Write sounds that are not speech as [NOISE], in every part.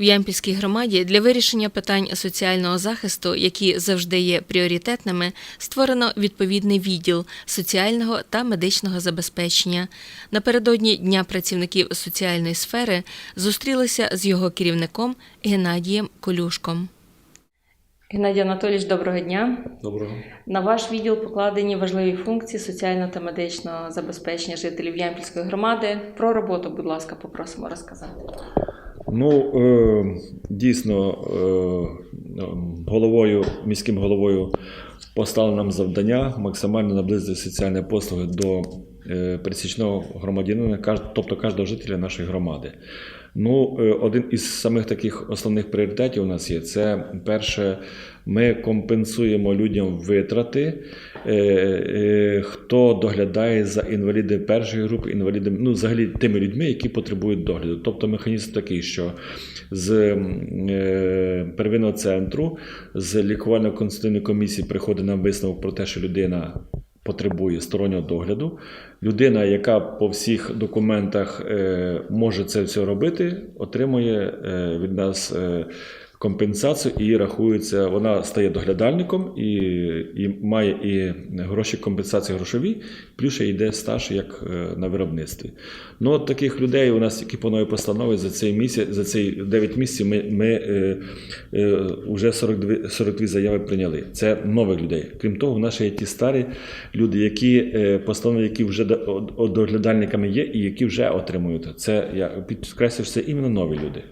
В Ямпільській громаді для вирішення питань соціального захисту, які завжди є пріоритетними, створено відповідний відділ соціального та медичного забезпечення. Напередодні Дня працівників соціальної сфери зустрілися з його керівником Геннадієм Колюшком. Геннадій Анатолійович, доброго дня. Доброго. На ваш відділ покладені важливі функції соціального та медичного забезпечення жителів Ямпільської громади. Про роботу, будь ласка, попросимо розказати. Ну, е, дійсно, е, головою, міським головою поставили нам завдання максимально наблизити соціальні послуги до е, пересічного громадянина, тобто кожного жителя нашої громади. Ну, один із самих таких основних пріоритетів у нас є це перше, ми компенсуємо людям витрати, хто доглядає за інваліди першої групи, інвалідами, ну, взагалі тими людьми, які потребують догляду. Тобто механізм такий, що з е, первинного центру, з лікувально консультативної комісії приходить нам висновок про те, що людина потребує стороннього догляду. Людина, яка по всіх документах е, може це все робити, отримує е, від нас е, компенсацію і рахується, вона стає доглядальником і, і має і гроші компенсації грошові, плюс ще йде стаж як е, на виробництві. Ну, от таких людей у нас, які по новій постанові за цей місяць, за цей 9 місяців ми, ми е, е, вже 42, 42 заяви прийняли. Це нових людей. Крім того, в нас ще є ті старі люди, які е, постанови, які вже доглядальниками є, і які вже отримують. Це я підкреслю, що це іменно нові люди.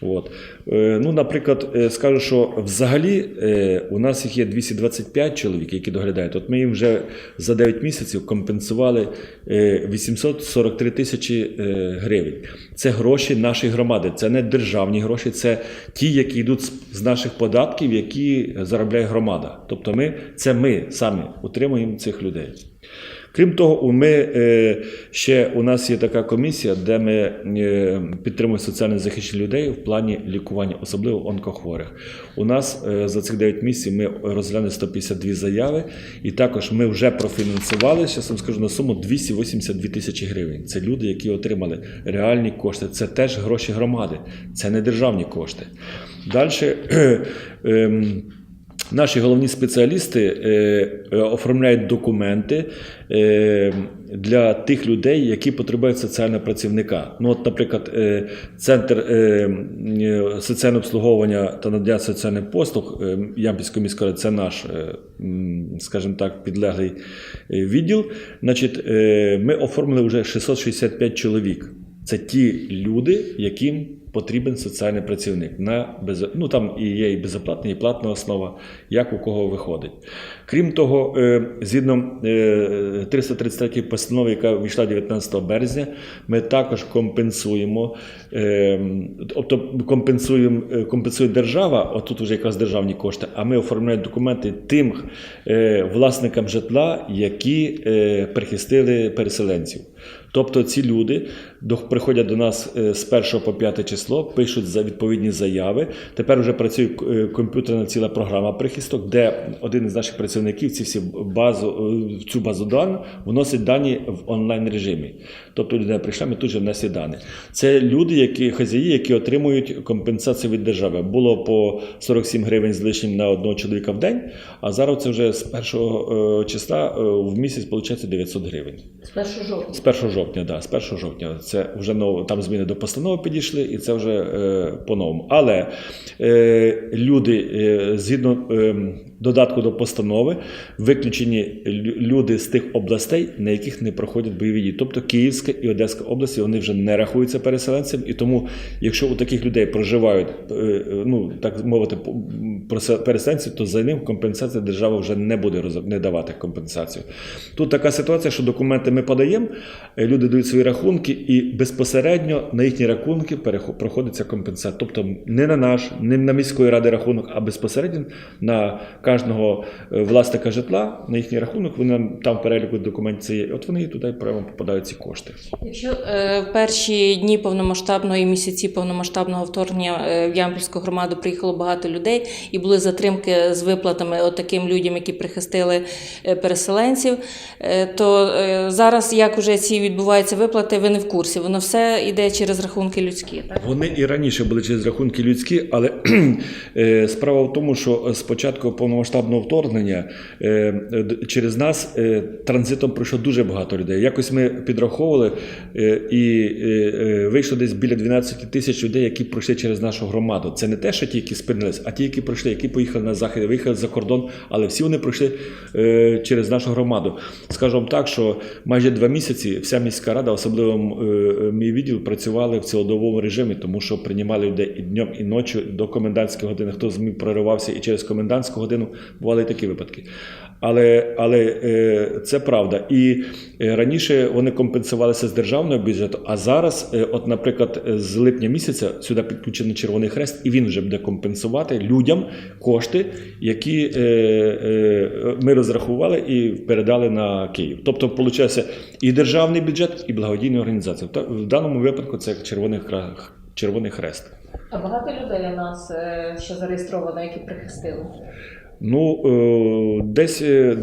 От. Е, ну, наприклад, е, скажу, що взагалі е, у нас їх є 225 чоловік, які доглядають. От ми їм вже за 9 місяців компенсували е, 843 тисячі гривень. Це гроші нашої громади, це не державні гроші, це ті, які йдуть з наших податків, які заробляє громада. Тобто ми, це ми самі утримуємо цих людей. Крім того, ми е, ще у нас є така комісія, де ми е, підтримуємо соціально захищених людей в плані лікування, особливо онкохворих. У нас е, за цих 9 місяців ми розглянули 152 заяви, і також ми вже профінансували, зараз вам скажу на суму 282 тисячі гривень. Це люди, які отримали реальні кошти. Це теж гроші громади, це не державні кошти. Далі. [CLEARS THROAT] Наші головні спеціалісти е, оформляють документи е, для тих людей, які потребують соціального працівника. Ну, от, наприклад, е, центр соціального обслуговування та надання соціальних послуг Ямпільської міської це наш, скажімо так, підлеглий відділ. Значить, ми оформили вже 665 чоловік. Це ті люди, яким потрібен соціальний працівник. На без... ну, там і є і безоплатна, і платна основа, як у кого виходить. Крім того, е, згідно е, 333 постанови, яка вийшла 19 березня, ми також компенсуємо, е, тобто компенсуємо, е, компенсує держава, отут вже якраз державні кошти, а ми оформляємо документи тим е, власникам житла, які е, прихистили переселенців. Тобто ці люди приходять до нас е, з 1 по 5 число, пишуть за відповідні заяви. Тепер вже працює е, комп'ютерна ціла програма прихисток, де один із наших працівників ці всі базу, е, в цю базу даних вносить дані в онлайн режимі. Тобто людина прийшла, ми тут же внесли дані. Це люди, які хазяї, які отримують компенсацію від держави. Було по 47 гривень з лишнім на одного чоловіка в день, а зараз це вже з 1 числа в місяць виходить 900 гривень. З 1 жовтня. З 1 жовтня, да, з 1 жовтня. Це вже нов, там зміни до постанови підійшли, і це вже е, по-новому. Але е, люди, е, згідно е, додатку до постанови, виключені люди з тих областей, на яких не проходять бойові дії. Тобто Київська і Одеська області вони вже не рахуються переселенцями. І тому, якщо у таких людей проживають, е, е, ну так мовити, переселенці, то за ним компенсація держава вже не буде не давати компенсацію. Тут така ситуація, що документи ми подаємо, е, люди дають свої рахунки, і безпосередньо на їхні рахунки проходиться компенсація. Тобто не на наш, не на міської ради рахунок, а безпосередньо на кожного е, власника житла, на їхній рахунок. Вони нам там в переліку документів це є. От вони туди прямо попадають ці кошти. Якщо е, в перші дні повномасштабного і місяці повномасштабного вторгнення е, в Ямпільську громаду приїхало багато людей і були затримки з виплатами от таким людям, які прихистили е, переселенців, е, то е, зараз як вже ці відбуваються виплати, ви не в курсі. Воно все йде через рахунки людські. Так? Вони і раніше були через рахунки людські, але справа в тому, що з початку повномасштабного вторгнення е, через нас е, транзитом пройшло дуже багато людей. Якось ми підраховували е, і вийшло десь біля 12 тисяч людей, які пройшли через нашу громаду. Це не те, що ті, які спинились, а ті, які пройшли, які поїхали на захід, виїхали за кордон, але всі вони пройшли через нашу громаду. Скажімо так, що майже два місяці вся міська рада, особливо мій відділ, працювали в цілодобовому режимі, тому що приймали людей і днем, і ночі до комендантської години. Хто зміг проривався і через комендантську годину бували і такі випадки. Але, але е, це правда. І е, раніше вони компенсувалися з державного бюджету, а зараз, е, от, наприклад, з липня місяця сюди підключений Червоний Хрест, і він вже буде компенсувати людям кошти, які ми розрахували і передали на Київ. Тобто, виходить, і державний бюджет, і благодійні організації. Та- В даному випадку це Червоний, Червоний Хрест. А багато людей у нас е, що зареєстровано, які прихистили. Ну, е, десь е,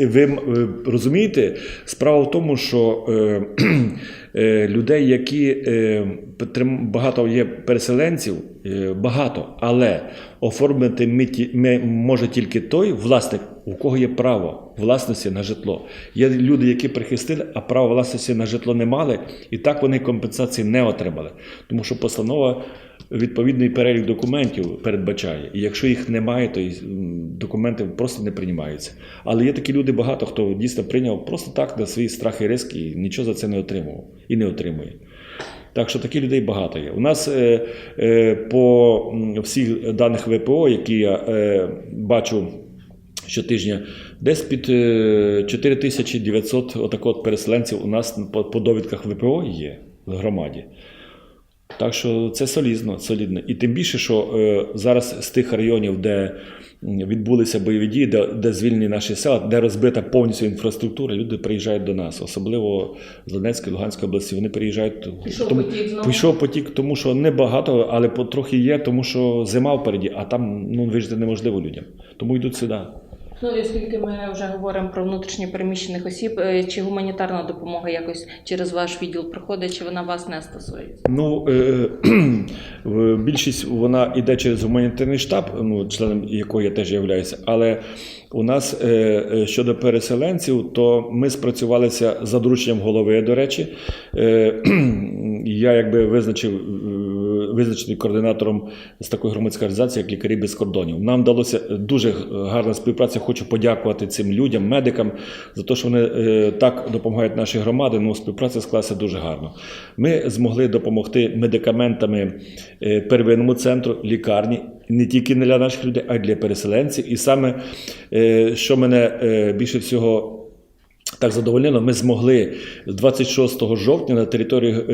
ви розумієте, справа в тому, що е, [CLEARS THROAT] людей, які багато є переселенців, багато, але оформити ми може тільки той власник, у кого є право власності на житло. Є люди, які прихистили, а право власності на житло не мали, і так вони компенсації не отримали. Тому що постанова відповідний перелік документів передбачає. І якщо їх немає, то документи просто не приймаються. Але є такі люди багато, хто дійсно прийняв просто так на свої страхи і риски і нічого за це не отримував і не отримує. Так що таких людей багато є. У нас е, е, по всіх даних ВПО, які я е, бачу щотижня, десь під е, 4900 отак от переселенців у нас по, по довідках ВПО є в громаді. Так що це солідно, солідно. І тим більше, що е, зараз з тих районів, де відбулися бойові дії, де, де звільнені наші села, де розбита повністю інфраструктура, люди приїжджають до нас, особливо з Донецької, Луганської області. Вони приїжджають. Пішов тому, потік знову? Пішов потік, тому що не багато, але потрохи є, тому що зима впереді, а там ну, вижити неможливо людям. Тому йдуть сюди. Ну оскільки ми вже говоримо про внутрішньо переміщених осіб, е, чи гуманітарна допомога якось через ваш відділ проходить, чи вона вас не стосується? Ну, е, [CLEARS THROAT] більшість вона йде через гуманітарний штаб, ну, членом якого я теж являюся. Але у нас е, щодо переселенців, то ми спрацювалися за дорученням голови, до речі. [CLEARS THROAT] Я якби визначив. Е, Визначений координатором з такої громадської організації, як лікарі без кордонів. Нам вдалося дуже гарна співпраця. Хочу подякувати цим людям, медикам за те, що вони е, так допомагають нашій громаді. Ну, співпраця склалася дуже гарно. Ми змогли допомогти медикаментами е, первинному центру, лікарні. Не тільки не для наших людей, а й для переселенців. І саме, е, що мене е, більше всього так задовольнило, ми змогли з 26 жовтня на території е,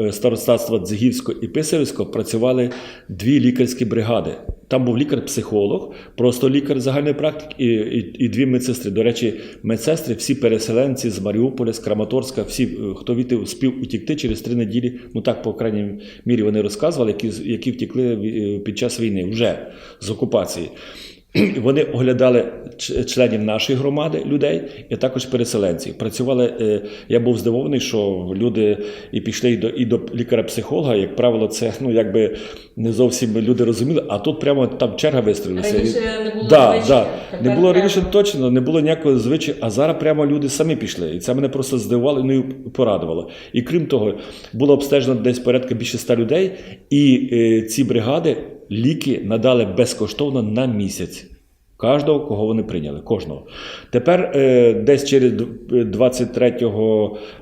е, старостатства Дзигівського і Писарівського працювали дві лікарські бригади. Там був лікар-психолог, просто лікар загальної практики і, і, і дві медсестри. До речі, медсестри, всі переселенці з Маріуполя, з Краматорська, всі, е, хто від успів утікти через три неділі, ну так, по крайній мірі, вони розказували, які, які втікли під час війни вже з окупації. Вони оглядали членів нашої громади людей і також переселенців. Працювали. е, Я був здивований, що люди і пішли і до і до лікаря-психолога. Як правило, це ну якби не зовсім люди розуміли, а тут прямо там черга вистрілилася. Раніше не було да, да. Не було прямо. раніше точно, не було ніякого звичаю, а зараз прямо люди самі пішли. І це мене просто здивувало ну, і порадувало. І крім того, було обстежено десь порядка більше ста людей, і е, ці бригади ліки надали безкоштовно на місяць. Кожного, кого вони прийняли, кожного. Тепер е, десь через д- 23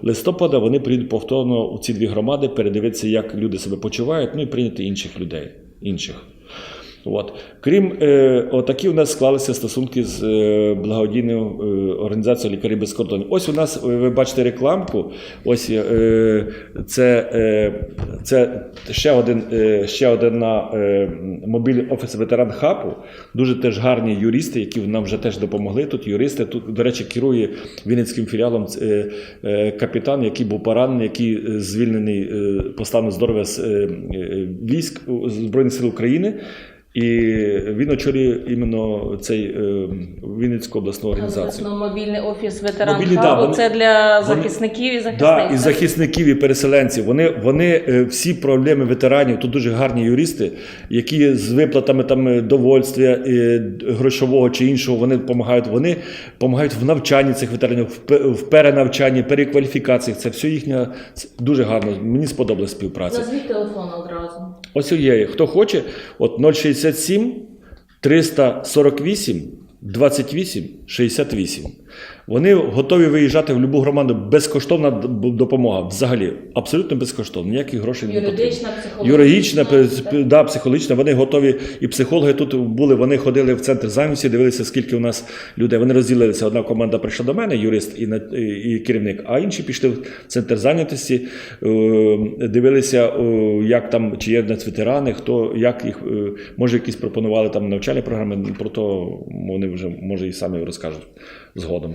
листопада вони прийдуть повторно у ці дві громади, передивитися, як люди себе почувають, ну і прийняти інших людей. інших. От. Крім е, отакі у нас склалися стосунки з е, благодійною е, організацією Лікарі без кордонів. Ось у нас ви бачите рекламку. Ось е, це, е, це ще один е, ще один на е, мобільний офіс ветеран хабу. Дуже теж гарні юристи, які нам вже теж допомогли. Тут юристи. Тут, до речі, керує Вінницьким філіалом е, е, капітан, який був поранений, який е, звільнений е, по стану здоров'я з е, е, військ Збройних сил України. І він очолює іменно цей е, Вінницьку обласну організацію. Мобільний офіс ветеран Мобільний, хабу да, вони- це для вони- захисників і захисниць. Да, і захисників, і переселенців. Вони, вони е, всі проблеми ветеранів, тут дуже гарні юристи, які з виплатами там е, довольствя е, грошового чи іншого, вони допомагають. Вони допомагають в навчанні цих ветеранів, в пе- в перенавчанні, перекваліфікаціях. Це все їхня дуже гарно. Мені сподобалась співпраця. Назвіть телефон одразу. Ось є. Хто хоче, от 067 348 28 68. Вони готові виїжджати в будь-яку громаду. Безкоштовна допомога. Взагалі, абсолютно безкоштовно. Ніяких грошей не потрібно. Юридична, психологічна. Да, психологічна, вони готові. І психологи тут були, вони ходили в центр зайнятості, дивилися, скільки у нас людей. Вони розділилися. Одна команда прийшла до мене, юрист і, і і керівник, а інші пішли в центр зайнятості, е, дивилися, е, як там, чи є в нас ветерани, хто, як їх, е, може, якісь пропонували там навчальні програми, про то вони вже, може, і самі розкажуть згодом.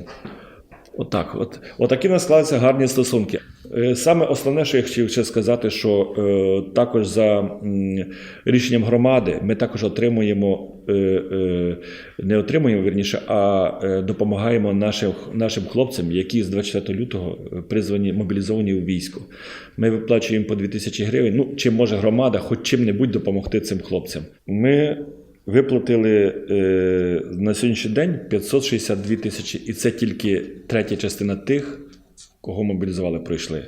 Отак, от, отакі в нас склалися гарні стосунки. Е, Саме основне, що я хотів ще сказати, що е, також за м, рішенням громади ми також отримуємо, е, е, не отримуємо вірніше, а е, допомагаємо нашим, нашим хлопцям, які з 24 лютого е, призвані мобілізовані у військо. Ми виплачуємо по 2000 гривень. Ну, чи може громада хоч чим-небудь допомогти цим хлопцям? Ми Виплатили е, на сьогоднішній день 562 тисячі, і це тільки третя частина тих, кого мобілізували, пройшли.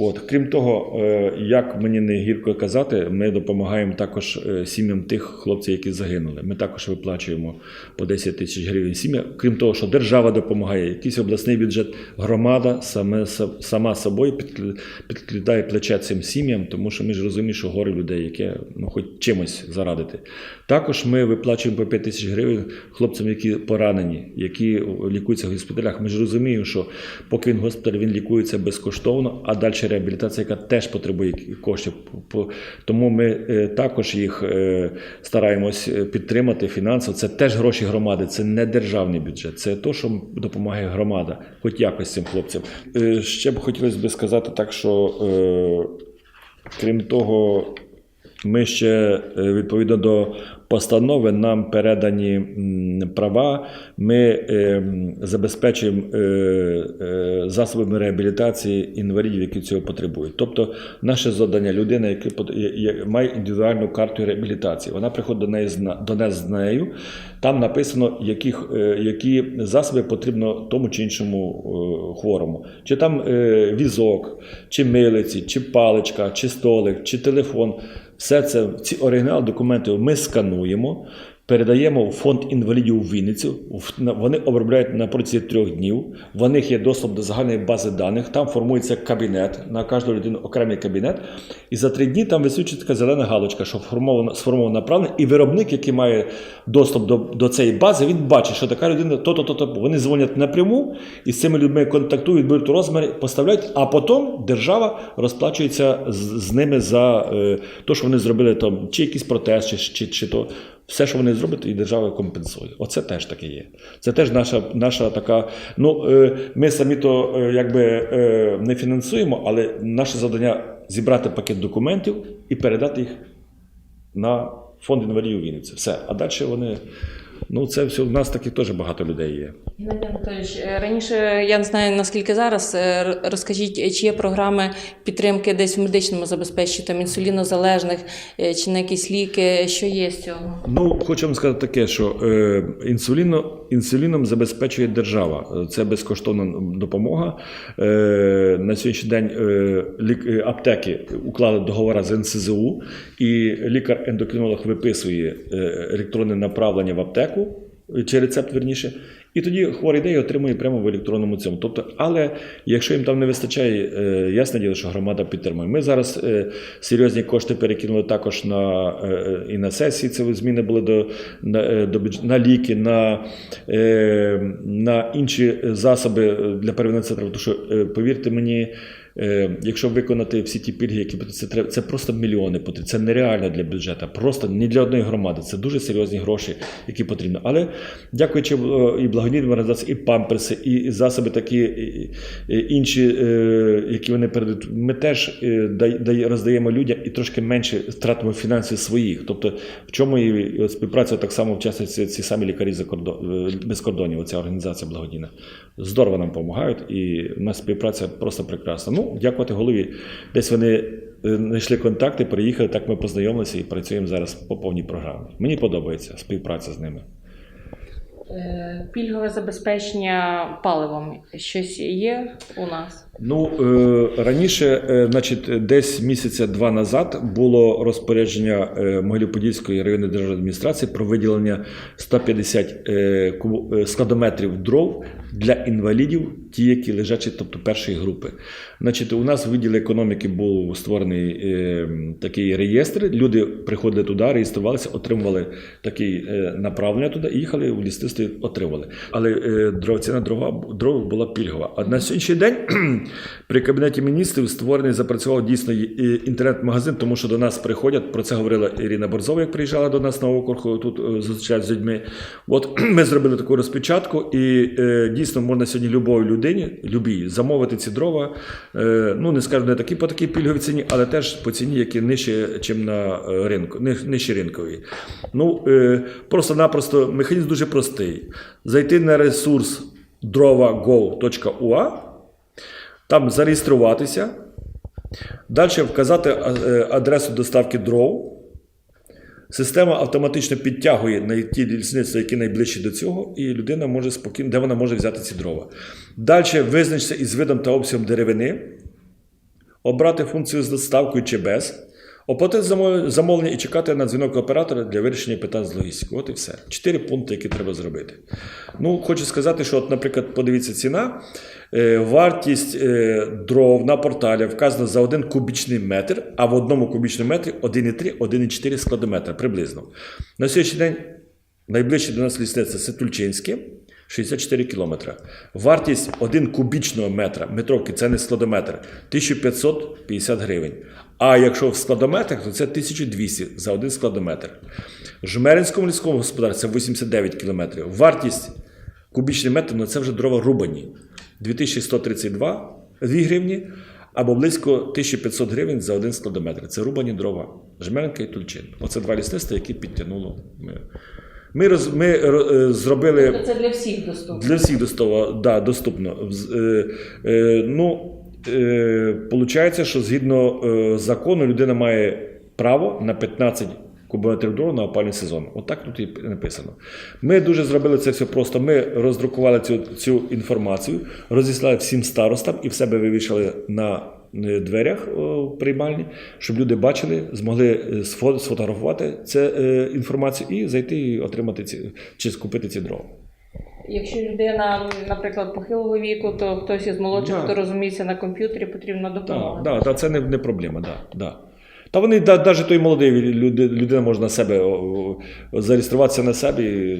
От. Крім того, е, як мені не гірко казати, ми допомагаємо також е, сім'ям тих хлопців, які загинули. Ми також виплачуємо по 10 тисяч гривень сім'я. Крім того, що держава допомагає, якийсь обласний бюджет, громада саме, сама собою підкладає плече цим сім'ям, тому що ми ж розуміємо, що горе людей, яке ну, хоч чимось зарадити. Також ми виплачуємо по 5 тисяч гривень хлопцям, які поранені, які лікуються в госпіталях. Ми ж розуміємо, що поки він в госпіталі він лікується безкоштовно, а далі реабілітація, яка теж потребує коштів. Тому ми е, також їх е, стараємось е, підтримати фінансово. Це теж гроші громади, це не державний бюджет, це те, що допомагає громада, хоч якось цим хлопцям. Ще б хотілося б сказати так, що крім того, ми ще е, відповідно до постанови нам передані права. Ми е, забезпечуємо е, засобами реабілітації інвалідів, які цього потребують. Тобто, наше завдання людина, яка має індивідуальну карту реабілітації. Вона приходить до неї до нас з нею. Там написано, е, які засоби потрібно тому чи іншому хворому. Чи там візок, чи милиці, чи паличка, чи столик, чи телефон. Все це, ці оригінал документів ми скануємо, передаємо в фонд інвалідів у Вінницю. Вони обробляють на протязі трьох днів. В них є доступ до загальної бази даних. Там формується кабінет на кожну людину окремий кабінет. І за три дні там висвічується така зелена галочка, що сформовано сформовано направлення. І виробник, який має доступ до, до цієї бази, він бачить, що така людина то-то, то-то. Вони дзвонять напряму і з цими людьми контактують, беруть розміри, поставляють, а потім держава розплачується з, з ними за е, те, що вони зробили там, чи якийсь протест, чи, чи, чи то. Все, що вони зроблять, і держава компенсує. Оце теж таке є. Це теж наша, наша така. Ну, е, ми самі то е, якби е, не фінансуємо, але наше завдання зібрати пакет документів і передати їх на фонд інвалідів Вінниці. Все. А далі вони. Ну, це все. У нас таких теж багато людей є. Геннадій Анатолійович, е, раніше я не знаю наскільки зараз. е, Розкажіть, чи є програми підтримки десь в медичному забезпеченні, там інсулінозалежних, е, чи на якісь ліки, що є з цього? Ну, хочу вам сказати таке, що е, інсуліно, інсуліном забезпечує держава. Е, Це безкоштовна допомога. Е, на сьогоднішній день е, е, аптеки уклали договори з НСЗУ, і лікар-ендокринолог виписує е, електронне направлення в аптеку. Е, Чи рецепт верніше, і тоді хворий йде отримує прямо в електронному цьому. Тобто, але якщо їм там не вистачає, е, ясне діло, що громада підтримує. Ми зараз е, серйозні кошти перекинули також на і на сесії. Це зміни були до, на, до на ліки, на, на інші засоби для первинної центру. Тому що, повірте мені, якщо виконати всі ті пільги, які це треба, це просто мільйони потрібні. Це нереально для бюджету, просто не для одної громади. Це дуже серйозні гроші, які потрібні. Але дякуючи е, і благодійним організаціям, і памперси, і, засоби такі і, інші, е, які вони передають, ми теж е, роздаємо людям і трошки менше втратимо фінансів своїх. Тобто, в чому і співпраця так само вчасно ці, самі лікарі за кордон е, без кордонів, оця організація благодійна. Здорово нам допомагають, і у нас співпраця просто прекрасна. Ну, дякувати голові. Десь вони е, знайшли контакти, приїхали, так ми познайомилися і працюємо зараз по повній програмі. Мені подобається співпраця з ними. Е, Пільгове забезпечення паливом. Щось є у нас? Ну е, раніше, е, значить, десь місяця два назад було розпорядження е, Могилів-Подільської районної державної адміністрації про виділення 150 е, е, складометрів дров для інвалідів, ті, які лежачі, тобто першої групи. Значить, у нас в відділі економіки був створений такий реєстр. Люди приходили туди, реєструвалися, отримували такі направлення туди їхали в лісництво і отримували. Але е, дров, ціна дрова дров була пільгова. А на сьогоднішній день при кабінеті міністрів створений запрацював дійсно інтернет-магазин, тому що до нас приходять. Про це говорила Ірина Борзова, як приїжджала до нас на округ, тут е, зустрічають з людьми. От [CLEARS THROAT] ми зробили таку розпечатку, і е, дійсно можна сьогодні любої людині, любій, замовити ці дрова. Е, ну не скажу не такі по такій пільговій ціні, але теж по ціні, які нижче, ніж на ринку, нижче ринковій. Ну просто-напросто механізм дуже простий. Зайти на ресурс drova.go.ua, там зареєструватися, далі вказати е, адресу доставки дров. Система автоматично підтягує на ті лісництва, які найближчі до цього, і людина може спокійно, де вона може взяти ці дрова. Далі визначиться із видом та обсягом деревини, обрати функцію з доставкою чи без, оплатити замовлення і чекати на дзвінок оператора для вирішення питань з логістики. От і все. Чотири пункти, які треба зробити. Ну, хочу сказати, що, от, наприклад, подивіться ціна. Е, Вартість е, дров на порталі вказана за один кубічний метр, а в одному кубічному метрі 1,3, 1,4 складометра приблизно. На сьогоднішній день найближче до нас лісництво це Тульчинське, 64 кілометри. Вартість 1 кубічного метра метровки це не складометр, 1550 гривень. А якщо в складометрах, то це 1200 за один складометр. В Жмеринському ліському господарстві це 89 кілометрів. Вартість кубічний метр, ну це вже дрова рубані. 2132 2 гривні або близько 1500 гривень за один складометр. Це рубані дрова. Жмеринка і Тульчин. Оце два лісництва, які підтягнуло. Ми, роз, ми е, зробили. Це для всіх доступно. Для всіх доступно, да, доступно. Е, е, ну, е, получається, що згідно е, закону людина має право на 15 кубометрів дров на опальний сезон. Отак тут і написано. Ми дуже зробили це все просто. Ми роздрукували цю, цю інформацію, розіслали всім старостам і в себе вивішали на дверях в приймальні, щоб люди бачили, змогли е, сфотографувати цю е, інформацію і зайти і отримати ці чи скупити ці дрова. Якщо людина, наприклад, похилого віку, то хтось із молодших, Да. хто розуміється на комп'ютері, потрібна допомога. Так, да, да, це не, не проблема, да, да. Та вони навіть той молодий люди, людина може на себе зареєструватися на себе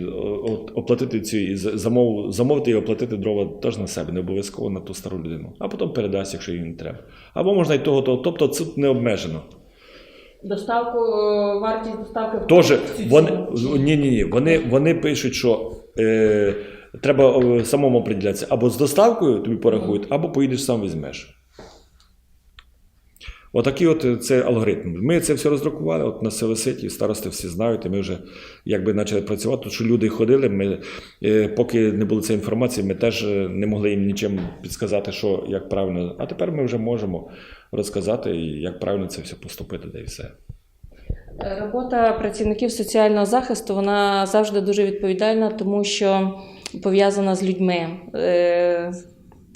оплатити ці замов, замовити і оплатити дрова теж на себе, не обов'язково на ту стару людину. А потім передасть, якщо їй не треба. Або можна і того, того. Тобто це не обмежено. Доставку, е, вартість доставки Тож в цю вони ні, ні, ні. Вони, вони пишуть, що е, треба е, самому определятися. Або з доставкою тобі порахують, або поїдеш сам візьмеш. Отакий от е, це алгоритм. Ми це все роздрукували, от на все старости всі знають, і ми вже якби почали працювати. Тому що люди ходили, ми, е, поки не було цієї інформації, ми теж е, не могли їм нічим підсказати, що як правильно. А тепер ми вже можемо розказати, як правильно це все поступити, де і все. Робота працівників соціального захисту вона завжди дуже відповідальна, тому що пов'язана з людьми.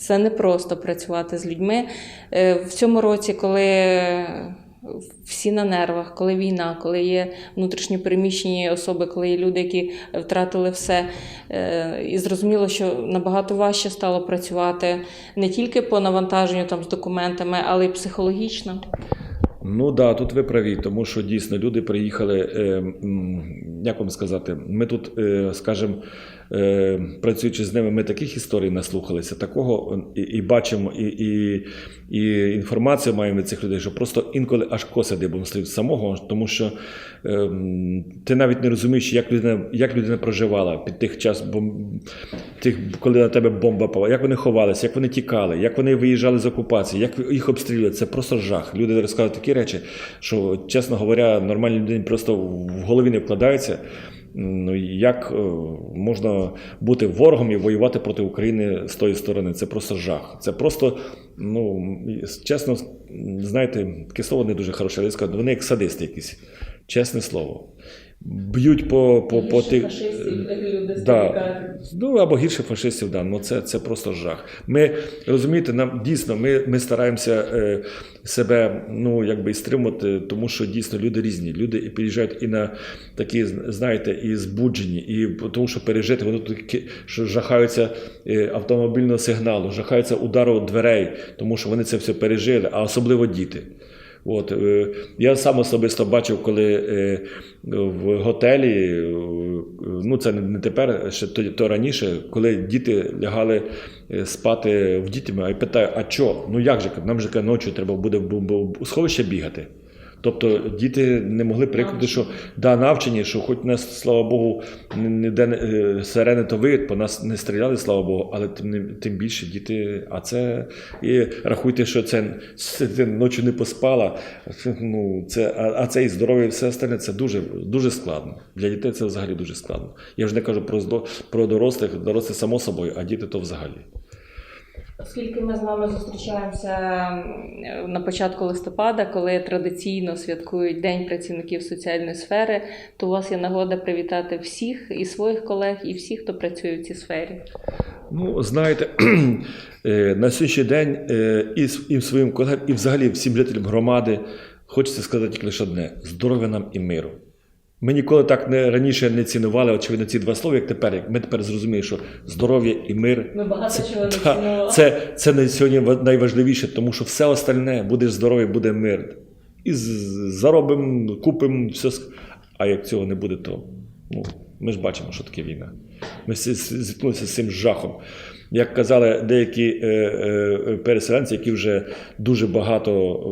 Це не просто працювати з людьми. Е, В цьому році, коли всі на нервах, коли війна, коли є внутрішньо переміщені особи, коли є люди, які втратили все. е, І зрозуміло, що набагато важче стало працювати не тільки по навантаженню там, з документами, але й психологічно. Ну да, тут ви праві, тому що дійсно люди приїхали, е, як вам сказати, ми тут, скажімо, працюючи з ними, ми таких історій наслухалися, такого і, і бачимо, і, і, і інформацію маємо від цих людей, що просто інколи аж коси стають самого, тому що е, ти навіть не розумієш, як людина, як людина проживала під тих час, бом, тих, коли на тебе бомба пала, як вони ховалися, як вони тікали, як вони виїжджали з окупації, як їх обстрілювали. Це просто жах. Люди розказують такі речі, що, чесно говоря, нормальній людині просто в голові не вкладається. Ну, як е, можна бути ворогом і воювати проти України з тої сторони? Це просто жах. Це просто, ну чесно, знаєте, таке слово не дуже хороше, але я скажу, вони як садисти якісь, чесне слово. Б'ють по, по, по тих. Да. Ну або гірше фашистів, да. ну це, це просто жах. Ми розумієте, нам дійсно ми, ми стараємося е, себе ну, якби і стримати, тому що дійсно люди різні. Люди і приїжджають і на такі, знаєте, і збуджені, і тому що пережити, вони такі, що жахаються е, автомобільного сигналу, жахаються удару дверей, тому що вони це все пережили, а особливо діти. От, е, я сам особисто бачив, коли в готелі, ну це не тепер, ще то, то раніше, коли діти лягали е, спати в дітьми, а я питаю, а що? Ну як же? Нам же ночі треба буде в бомбосховище бігати. Тобто діти не могли прикрити, що да, навчені, що хоч нас, слава Богу, ніде не- е, сирени то виють, по нас не стріляли, слава Богу, але тим, не- тим більше діти. А це і рахуйте, що це, ночі не поспала. Ну, це, а, а це і здоров'я, і все остальне це дуже, дуже складно. Для дітей це взагалі дуже складно. Я вже не кажу про, про дорослих, дорослі само собою, а діти то взагалі. Оскільки ми з вами зустрічаємося на початку листопада, коли традиційно святкують День працівників соціальної сфери, то у вас є нагода привітати всіх і своїх колег, і всіх, хто працює в цій сфері. Ну, знаєте, [CLEARS THROAT] е, на сьогоднішній день е, і своїм колегам, і взагалі всім жителям громади хочеться сказати лише одне: здоров'я нам і миру. Ми ніколи так не раніше не цінували, очевидно, ці два слова, як тепер. Як Ми тепер зрозуміємо, що здоров'я і мир Ми багато чого не цінували. це, це на сьогодні найважливіше, тому що все остальне буде здоров'я, буде мир. І заробимо, купимо все. А як цього не буде, то ну, ми ж бачимо, що таке війна. Ми зі- зі- зіткнулися з цим жахом. Як казали деякі е, е, переселенці, які вже дуже багато,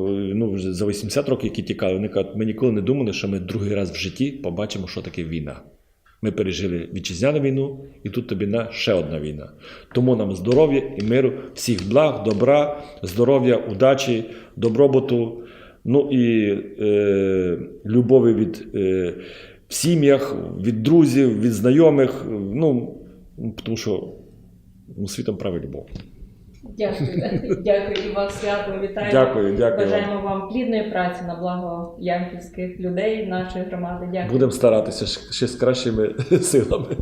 е, ну вже за 80 років, які тікали, вони кажуть, ми ніколи не думали, що ми другий раз в житті побачимо, що таке війна. Ми пережили вітчизняну війну, і тут тобі на ще одна війна. Тому нам здоров'я і миру, всіх благ, добра, здоров'я, удачі, добробуту, ну і е, любові від е, в сім'ях, від друзів, від знайомих. Ну, тому що світом править любов. Дякую, [LAUGHS] дякую і вас свято Вітаю. Дякую, дякую. Бажаємо вам плідної праці на благо ямківських людей, нашої громади. Дякую. Будемо старатися ще з кращими [LAUGHS] силами.